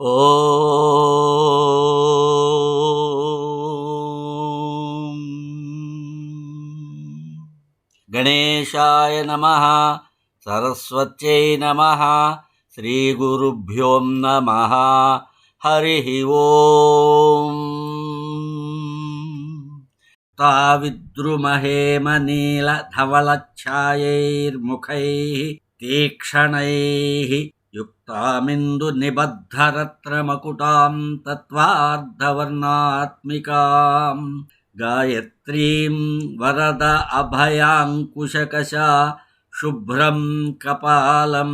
ॐ गणेशाय नमः सरस्वत्यै नमः श्रीगुरुभ्यो नमः हरिः ॐ ताविद्रुमहेमनीलधवलच्छायैर्मुखैः तीक्ष्णैः युक्तामिन्दुनिबद्धरत्रमकुटां तत्त्वार्धवर्णात्मिकाम् गायत्रीं वरद अभयाङ्कुशकशा शुभ्रं कपालं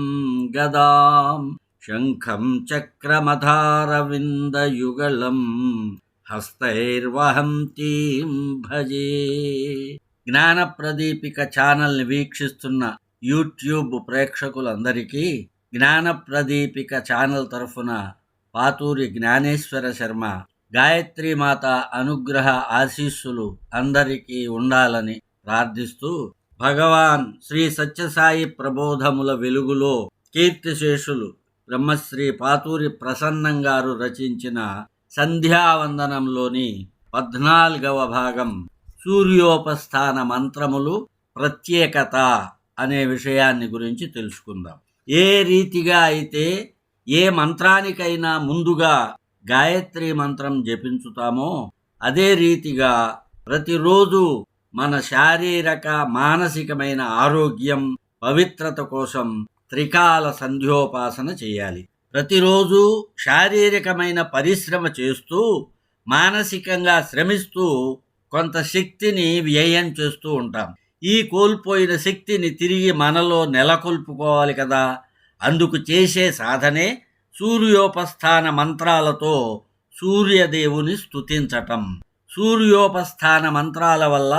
गदां शङ्खं चक्रमधारविन्दयुगलम् హస్తైర్వహంతీం భజే జ్ఞాన ప్రదీపిక ఛానల్ని వీక్షిస్తున్న యూట్యూబ్ ప్రేక్షకులందరికీ జ్ఞాన ప్రదీపిక ఛానల్ తరఫున పాతూరి జ్ఞానేశ్వర శర్మ గాయత్రి మాత అనుగ్రహ ఆశీస్సులు అందరికీ ఉండాలని ప్రార్థిస్తూ భగవాన్ శ్రీ సత్యసాయి ప్రబోధముల వెలుగులో కీర్తిశేషులు బ్రహ్మశ్రీ పాతూరి ప్రసన్నం గారు రచించిన సంధ్యావందనంలోని పద్నాలుగవ భాగం సూర్యోపస్థాన మంత్రములు ప్రత్యేకత అనే విషయాన్ని గురించి తెలుసుకుందాం. ఏ రీతిగా అయితే ఏ మంత్రానికైనా ముందుగా గాయత్రి మంత్రం జపించుతామో అదే రీతిగా ప్రతిరోజు మన శారీరక మానసికమైన ఆరోగ్యం పవిత్రత కోసం త్రికాల సంధ్యోపాసన చేయాలి. ప్రతిరోజు శారీరకమైన పరిశ్రమ చేస్తూ మానసికంగా శ్రమిస్తూ కొంత శక్తిని వ్యయం చేస్తూ ఉంటాం. ఈ కోల్పోయిన శక్తిని తిరిగి మనలో నెలకొల్పుకోవాలి కదా. అందుకు చేసే సాధనే సూర్యోపస్థాన మంత్రాలతో సూర్యదేవుని స్తుతించటం. సూర్యోపస్థాన మంత్రాల వల్ల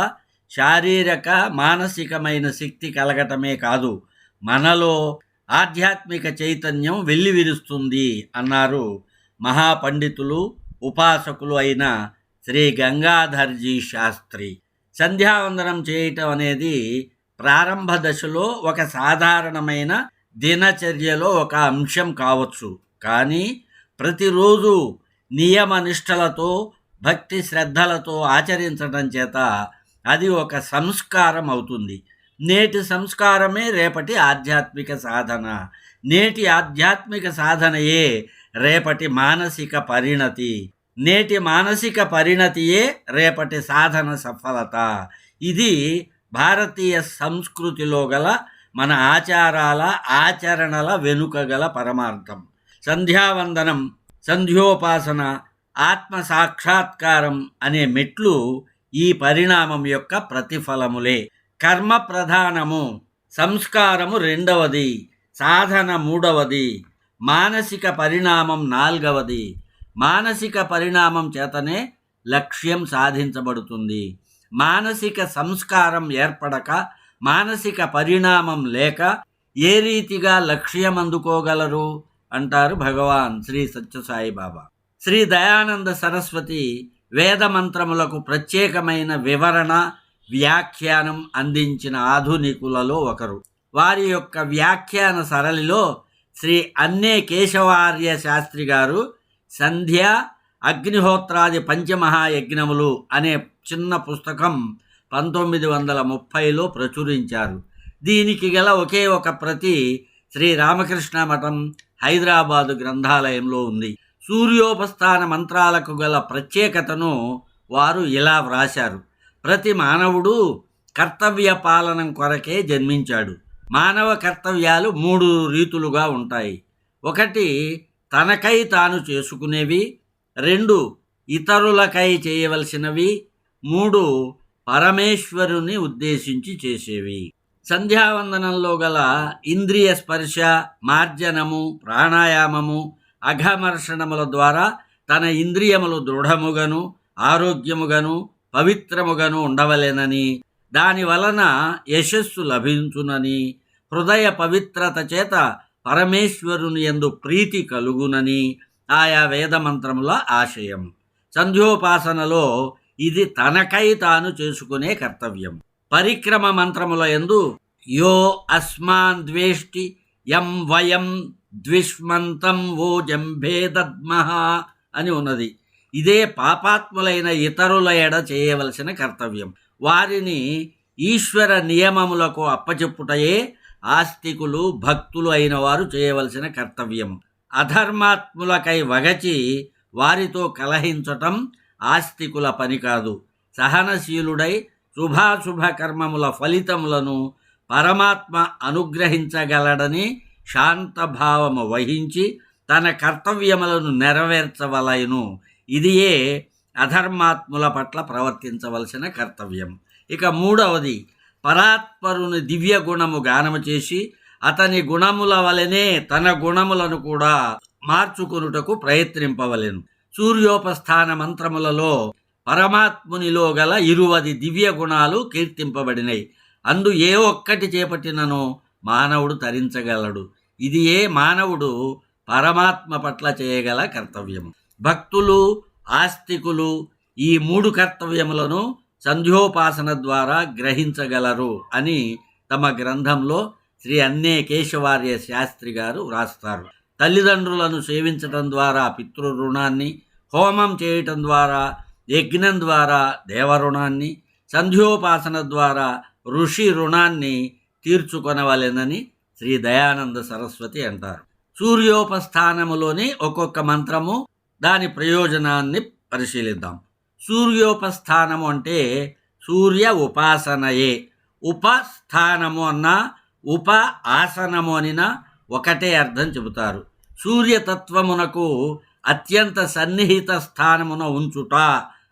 శారీరక మానసికమైన శక్తి కలగటమే కాదు మనలో ఆధ్యాత్మిక చైతన్యం వెల్లివిరుస్తుంది అన్నారు మహాపండితులు ఉపాసకులు అయిన శ్రీ గంగాధర్జీ శాస్త్రి. సంధ్యావందనం చేయటం అనేది ప్రారంభ దశలో ఒక సాధారణమైన దినచర్యలో ఒక అంశం కావచ్చు. కానీ ప్రతిరోజు నియమనిష్టలతో భక్తి శ్రద్ధలతో ఆచరించడం చేత అది ఒక సంస్కారం అవుతుంది. నేటి సంస్కారమే రేపటి ఆధ్యాత్మిక సాధన. నేటి ఆధ్యాత్మిక సాధనయే రేపటి మానసిక పరిణతి. నేటి మానసిక పరిణతియే రేపటి సాధన సఫలత. ఇది భారతీయ సంస్కృతిలో గల మన ఆచారాల ఆచరణల వెనుక గల పరమార్థం. సంధ్యావందనం సంధ్యోపాసన ఆత్మ సాక్షాత్కారం అనే మెట్లు ఈ పరిణామం యొక్క ప్రతిఫలములే. కర్మ ప్రధానము సంస్కారము రెండవది సాధన మూడవది మానసిక పరిణామం నాల్గవది మానసిక పరిణామం చేతనే లక్ష్యం సాధించబడుతుంది. మానసిక సంస్కారం ఏర్పడక మానసిక పరిణామం లేక ఏ రీతిగా లక్ష్యం అందుకోగలరు? అంటారు భగవాన్ శ్రీ సత్యసాయి బాబా. శ్రీ దయానంద సరస్వతి వేద మంత్రములకు ప్రత్యేకమైన వివరణ వ్యాఖ్యానం అందించిన ఆధునికులలో ఒకరు. వారి యొక్క వ్యాఖ్యాన సరళిలో శ్రీ అన్నే కేశవార్య శాస్త్రి గారు సంధ్య అగ్నిహోత్రాది పంచమహాయజ్ఞములు అనే చిన్న పుస్తకం పంతొమ్మిది వందల ముప్పైలో ప్రచురించారు. దీనికి గల ఒకే ఒక ప్రతి శ్రీ రామకృష్ణ మఠం హైదరాబాదు గ్రంథాలయంలో ఉంది. సూర్యోపస్థాన మంత్రాలకు గల ప్రత్యేకతను వారు ఇలా వ్రాశారు. ప్రతి మానవుడు కర్తవ్య పాలనం కొరకే జన్మించాడు. మానవ కర్తవ్యాలు మూడు రీతులుగా ఉంటాయి. ఒకటి తనకై తాను చేసుకునేవి. రెండు ఇతరులకై చేయవలసినవి. మూడు పరమేశ్వరుని ఉద్దేశించి చేసేవి. సంధ్యావందనంలో గల ఇంద్రియ స్పర్శ మార్జనము ప్రాణాయామము అఘమర్షణముల ద్వారా తన ఇంద్రియములు దృఢముగను ఆరోగ్యముగను పవిత్రముగను ఉండవలెనని. దాని వలన యశస్సు లభించునని. హృదయ పవిత్రత చేత పరమేశ్వరుని ఎందు ప్రీతి కలుగునని ఆయా వేదమంత్రముల ఆశయం. సంధ్యోపాసనలో ఇది తనకై తాను చేసుకునే కర్తవ్యం. పరిక్రమ మంత్రముల ఎందు యో అస్మాన్ ద్వేష్టి యం వయం ద్విష్మంతం ఓ జంభేదద్మహ అని ఉన్నది. ఇదే పాపాత్ములైన ఇతరుల ఎడ చేయవలసిన కర్తవ్యం. వారిని ఈశ్వర నియమములకు అప్పచెప్పుటయే ఆస్తికులు భక్తులు అయిన వారు చేయవలసిన కర్తవ్యం. అధర్మాత్ములకై వగచి వారితో కలహించటం ఆస్తికుల పని కాదు. సహనశీలుడై శుభాశుభ కర్మముల ఫలితములను పరమాత్మ అనుగ్రహించగలడని శాంతభావము వహించి తన కర్తవ్యములను నెరవేర్చవలయను. ఇదియే అధర్మాత్ముల పట్ల ప్రవర్తించవలసిన కర్తవ్యం. ఇక మూడవది పరాత్పరుని దివ్య గుణము గానము చేసి అతని గుణముల వలనే తన గుణములను కూడా మార్చుకొనుటకు ప్రయత్నింపవలెను. సూర్యోపస్థాన మంత్రములలో పరమాత్మునిలో గల ఇరువది దివ్య గుణాలు కీర్తింపబడినై. అందు ఏ ఒక్కటి చేపట్టిననో మానవుడు తరించగలడు. ఇది ఏ మానవుడు పరమాత్మ పట్ల చేయగల కర్తవ్యము. భక్తులు ఆస్తికులు ఈ మూడు కర్తవ్యములను సంధ్యోపాసన ద్వారా గ్రహించగలరు అని తమ గ్రంథంలో శ్రీ అన్నే కేశవార్య శాస్త్రి గారు వ్రాస్తారు. తల్లిదండ్రులను సేవించటం ద్వారా పితృరుణాన్ని హోమం చేయటం ద్వారా యజ్ఞం ద్వారా దేవరుణాన్ని సంధ్యోపాసన ద్వారా ఋషి రుణాన్ని తీర్చుకొనవలెనని శ్రీ దయానంద సరస్వతి అంటారు. సూర్యోపస్థానములోని ఒక్కొక్క మంత్రము దాని ప్రయోజనాన్ని పరిశీలిద్దాం. సూర్యోపస్థానము అంటే సూర్య ఉపాసనయే. ఉపస్థానము అన్న ఉప ఆసనము అనిన ఒకటే అర్థం చెబుతారు. సూర్యతత్వమునకు అత్యంత సన్నిహిత స్థానమున ఉంచుట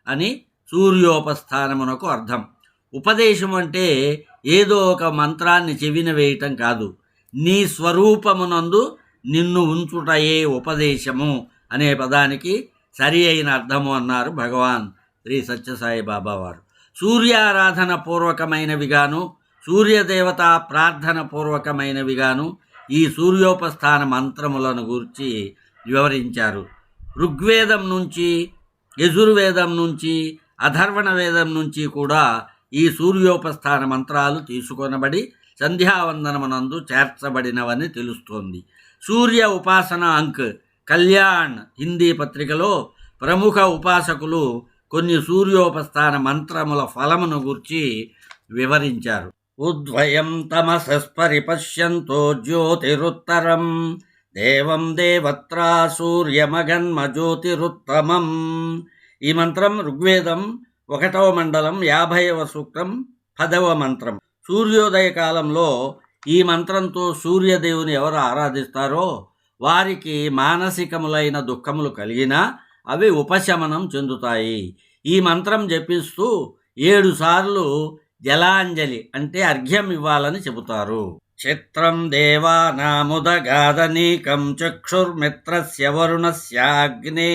అని సూర్యోపస్థానమునకు అర్థం. ఉపదేశం అంటే ఏదో ఒక మంత్రాన్ని చెవిన వేయటం కాదు. నీ స్వరూపమునందు నిన్ను ఉంచుటయే ఉపదేశము అనే పదానికి సరి అయిన అర్థము అన్నారు భగవాన్. శ్రీ సత్యసాయి బాబా వారు. సూర్యారాధన పూర్వకమైనవిగాను సూర్యదేవత ప్రార్థన పూర్వకమైనవిగాను ఈ సూర్యోపస్థాన మంత్రములను గూర్చి వివరించారు. ఋగ్వేదం నుంచి యజుర్వేదం నుంచి అధర్వణ వేదం నుంచి కూడా ఈ సూర్యోపస్థాన మంత్రాలు తీసుకొనబడి సంధ్యావందనమునందు చేర్చబడినవని తెలుస్తోంది. సూర్య ఉపాసన అంక్ కళ్యాణ్ హిందీ పత్రికలో ప్రముఖ ఉపాసకులు కొన్ని సూర్యోపస్థాన మంత్రముల ఫలమును గుర్చి వివరించారు. ఉద్వయం తమసస్పరిపశ్యంతో జ్యోతిరుత్తరం దేవం దేవత్రా సూర్యమగన్మ జ్యోతిరుత్తమం ఈ మంత్రం ఋగ్వేదం ఒకటవ మండలం యాభైవ సూక్తం పదవ మంత్రం. సూర్యోదయ కాలంలో ఈ మంత్రంతో సూర్యదేవుని ఎవరు ఆరాధిస్తారో వారికి మానసికములైన దుఃఖములు కలిగినా అవి ఉపశమనం చెందుతాయి. ఈ మంత్రం జపిస్తూ ఏడుసార్లు జలాంజలి అంటే అర్ఘ్యం ఇవ్వాలని చెబుతారు. చిత్రం దేవానాముదగాదనీకం చక్షుర్మిత్రస్య వరుణస్యాగ్నే.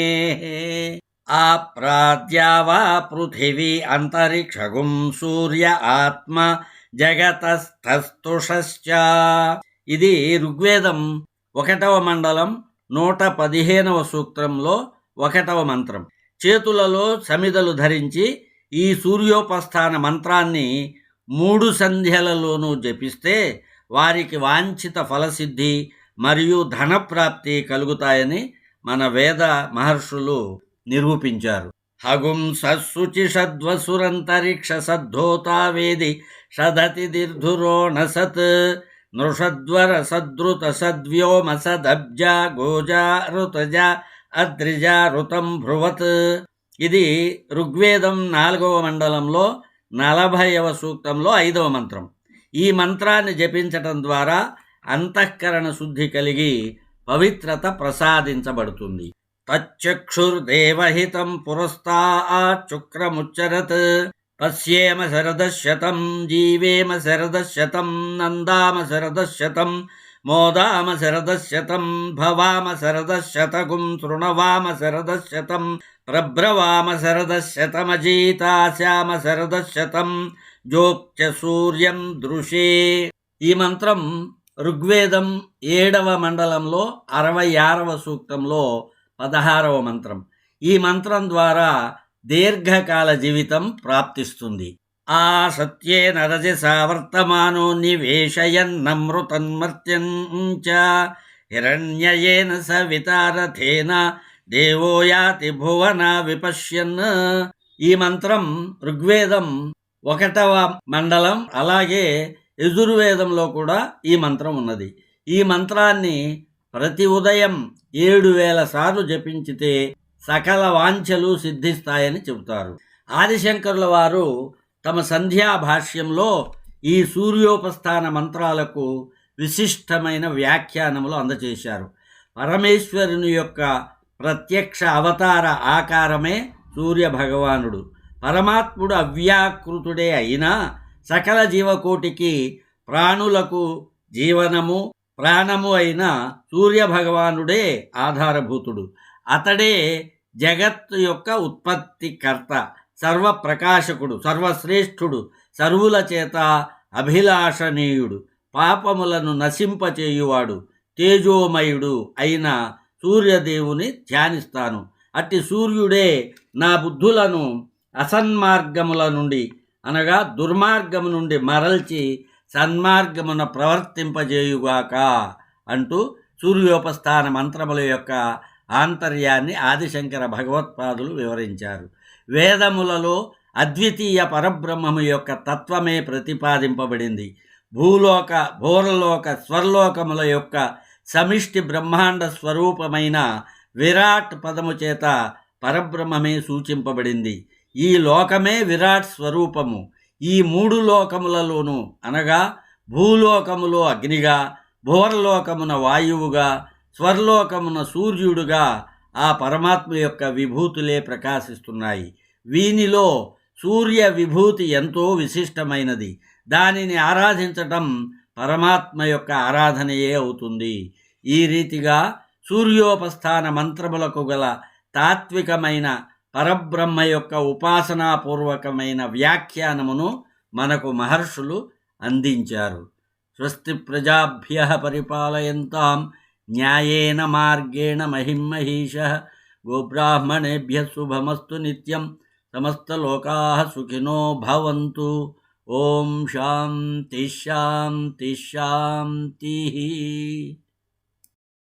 ఆప్రాద్యావా పృథివీ అంతరిక్షగుం సూర్య ఆత్మ జగతస్థస్తుషశ్చ ఇది ఋగ్వేదం ఒకటవ మండలం నూట పదిహేనవ సూక్తంలో ఒకటవ మంత్రం. చేతులలో సమిదలు ధరించి ఈ సూర్యోపస్థాన మంత్రాన్ని మూడు సంధ్యలలోనూ జపిస్తే వారికి వాంఛిత ఫలసిద్ధి మరియు ధనప్రాప్తి కలుగుతాయని మన వేద మహర్షులు నిరూపించారు. హగుం సశుచి షద్వసురంతరిక్ష సద్ధోతా వేది షదతి దీర్ధురోణ సత్ నృషద్వర సద్రుత సద్వ్యోమ సదబ్జ గోజా ఋతజ అద్రిజ ఋతం భ్రువత్. ఇది ఋగ్వేదం నాలుగవ మండలంలో నలభైవ సూక్తంలో ఐదవ మంత్రం. ఈ మంత్రాన్ని జపించటం ద్వారా అంతఃకరణ శుద్ధి కలిగి పవిత్రత ప్రసాదించబడుతుంది. తచ్చక్షుర్దేవహితం పురస్తాచుక్రముచ్చరత్ పశ్యేమ శరదశతం జీవేమ శరదశతం నందామ శరదశతం మోదామ శరదశతం భవామ శరదశతగుం శృణవామ శరదశతం ప్రబ్రవామ శరదశతమజీతాశ్యామ శరదశతం జోక్చ సూర్యం దృశే. ఈ మంత్రం ఋగ్వేదం ఏడవ మండలంలో అరవై ఆరవ సూక్తంలో పదహారవ మంత్రం. ఈ మంత్రం ద్వారా దీర్ఘకాల జీవితం ప్రాప్తిస్తుంది. ఆ సత్యేన రజసా వర్తమానో నివేశయన్నమృతన్మర్త్యం చ. హిరణ్యయేన సవితారథేన దేవో యాతి భువన విపశ్యన్. ఈ మంత్రం ఋగ్వేదం ఒకటవ మండలం అలాగే యజుర్వేదంలో కూడా ఈ మంత్రం ఉన్నది. ఈ మంత్రాన్ని ప్రతి ఉదయం ఏడు వేల సార్లు జపించితే సకల వాంఛలు సిద్ధిస్తాయని చెబుతారు. ఆదిశంకరుల వారు తమ సంధ్యా భాష్యంలో ఈ సూర్యోపస్థాన మంత్రాలకు విశిష్టమైన వ్యాఖ్యానములు అందజేశారు. పరమేశ్వరుని యొక్క ప్రత్యక్ష అవతార ఆకారమే సూర్య భగవానుడు పరమాత్ముడు అవ్యాకృతుడే అయినా సకల జీవకోటికి ప్రాణులకు జీవనము ప్రాణము అయిన సూర్య భగవానుడే ఆధారభూతుడు. అతడే జగత్తు యొక్క ఉత్పత్తికర్త. సర్వప్రకాశకుడు సర్వశ్రేష్ఠుడు సర్వుల చేత అభిలాషణీయుడు పాపములను నశింపచేయువాడు తేజోమయుడు అయిన సూర్యదేవుని ధ్యానిస్తాను. అట్టి సూర్యుడే నా బుద్ధులను అసన్మార్గముల నుండి అనగా దుర్మార్గము నుండి మరల్చి సన్మార్గమున ప్రవర్తింపజేయుగాక అంటూ సూర్యోపస్థాన మంత్రముల యొక్క ఆంతర్యాన్ని ఆదిశంకర భగవత్పాదులు వివరించారు. వేదములలో అద్వితీయ పరబ్రహ్మము యొక్క తత్వమే ప్రతిపాదింపబడింది. భూలోక భూరలోక స్వర్లోకముల యొక్క సమిష్టి బ్రహ్మాండ స్వరూపమైన విరాట్ పదము చేత పరబ్రహ్మమే సూచింపబడింది. ఈ లోకమే విరాట్ స్వరూపము. ఈ మూడు లోకములలోనూ అనగా భూలోకములో అగ్నిగా భూరలోకమున వాయువుగా స్వర్లోకమున సూర్యుడుగా ఆ పరమాత్మ యొక్క విభూతులే ప్రకాశిస్తున్నాయి. వీనిలో సూర్య విభూతి ఎంతో విశిష్టమైనది. దానిని ఆరాధించటం పరమాత్మ యొక్క ఆరాధనయే అవుతుంది. ఈ రీతిగా సూర్యోపస్థాన మంత్రములకు గల తాత్వికమైన పరబ్రహ్మ యొక్క ఉపాసనాపూర్వకమైన వ్యాఖ్యానమును మనకు మహర్షులు అందించారు. స్వస్తి ప్రజాభ్య పరిపాలయంతాం न्यायेन मार्गेण महिं महिषः शुभमस्तु नित्यं समस्तलोकाः सुखिनो भवन्तु। ओम शांति शांति शांति